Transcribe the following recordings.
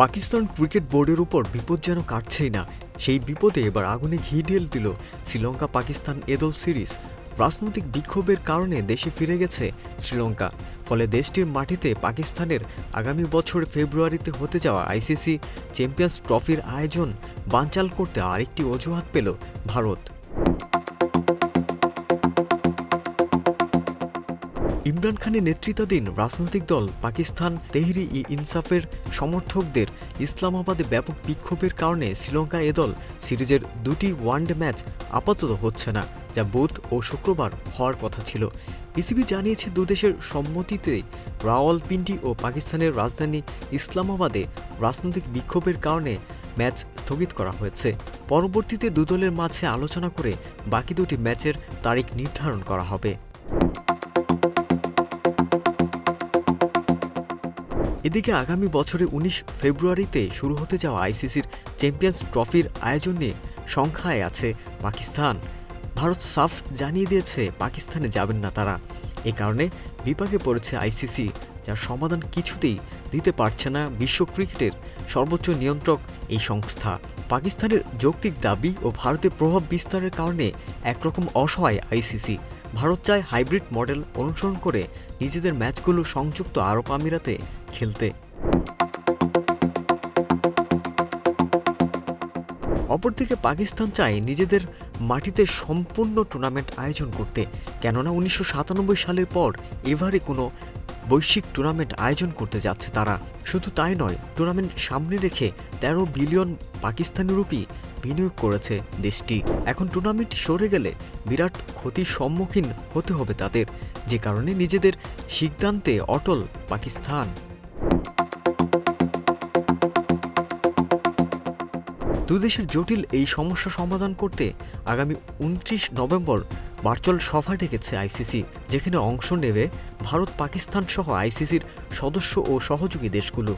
Pakistan cricket বোর্ডের উপর বিপদ যেন কাটছেই না, সেই বিপদে এবার আগুনে ঘি ঢেল দিল শ্রীলঙ্কা পাকিস্তান এদল সিরিজ। রাজনৈতিক বিক্ষোভের কারণে দেশে ফিরে গেছে শ্রীলঙ্কা, ফলে দেশটির মাটিতে পাকিস্তানের আগামী বছর ফেব্রুয়ারিতে হতে যাওয়া আইসিসি চ্যাম্পিয়ন্স ট্রফির আয়োজন বানচাল করতে আরেকটি অজুহাত পেল ভারত। ইমরান খানের নেতৃত্বাধীন রাজনৈতিক দল পাকিস্তান তেহরি ই ইনসাফের সমর্থকদের ইসলামাবাদে ব্যাপক বিক্ষোভের কারণে শ্রীলঙ্কা এ দল সিরিজের দুটি ওয়ানডে ম্যাচ আপাতত হচ্ছে না, যা বুধ ও শুক্রবার হওয়ার কথা ছিল। পিসিবি জানিয়েছে দুদেশের সম্মতিতে রাওয়ালপিন্ডি ও পাকিস্তানের রাজধানী ইসলামাবাদে রাজনৈতিক বিক্ষোভের কারণে ম্যাচ স্থগিত করা হয়েছে। পরবর্তীতে দুদলের মাঝে আলোচনা করে বাকি দুটি ম্যাচের তারিখ নির্ধারণ করা হবে। এদিকে আগামী বছরে উনিশ ফেব্রুয়ারিতে শুরু হতে যাওয়া আইসিসির চ্যাম্পিয়ন্স ট্রফির আয়োজন নিয়ে সংখ্যায় আছে পাকিস্তান। ভারত সাফ জানিয়ে দিয়েছে, পাকিস্তানে যাবেন না তারা। এ কারণে বিপাকে পড়েছে আইসিসি, যার সমাধান কিছুতেই দিতে পারছে না বিশ্ব ক্রিকেটের সর্বোচ্চ নিয়ন্ত্রক এই সংস্থা। পাকিস্তানের যৌক্তিক দাবি ও ভারতের প্রভাব বিস্তারের কারণে একরকম অসহায় আইসিসি। ভারত চায় হাইব্রিড মডেল অনুসরণ করে নিজেদের ম্যাচগুলো সংযুক্ত আরব আমিরাতে খেলতে। অপরদিকে পাকিস্তান চায় নিজেদের মাটিতে সম্পূর্ণ টুর্নামেন্ট আয়োজন করতে। কেননা উনিশশো সাতানব্বই সালের পর এবারে কোনো বৈশ্বিক টুর্নামেন্ট আয়োজন করতে যাচ্ছে তারা। শুধু তাই নয়, টুর্নামেন্ট সামনে রেখে তেরো বিলিয়ন পাকিস্তানি রুপি বিনিয়োগ করেছে দেশটি। এখন টুর্নামেন্ট সরে গেলে বিরাট ক্ষতির সম্মুখীন হতে হবে তাদের, যে কারণে নিজেদের সিদ্ধান্তে অটল পাকিস্তান। দুদেশের জটিল এই সমস্যা সমাধান করতে আগামী উনত্রিশ নভেম্বর ভার্চুয়াল সভা ডেকেছে আইসিসি, যেখানে অংশ নেবে ভারত পাকিস্তান সহ আইসিসির সদস্য ও সহযোগী দেশগুলো।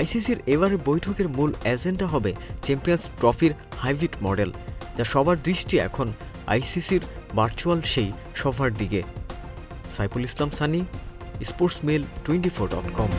আইসিসির এবারের বৈঠকের মূল এজেন্ডা হবে চ্যাম্পিয়ন্স ট্রফির হাইব্রিড মডেল, যা সবার দৃষ্টি এখন আইসিসির ভার্চুয়াল সেই সভার দিকে। Saiful Islam Sunny, sports mail twenty four dot com.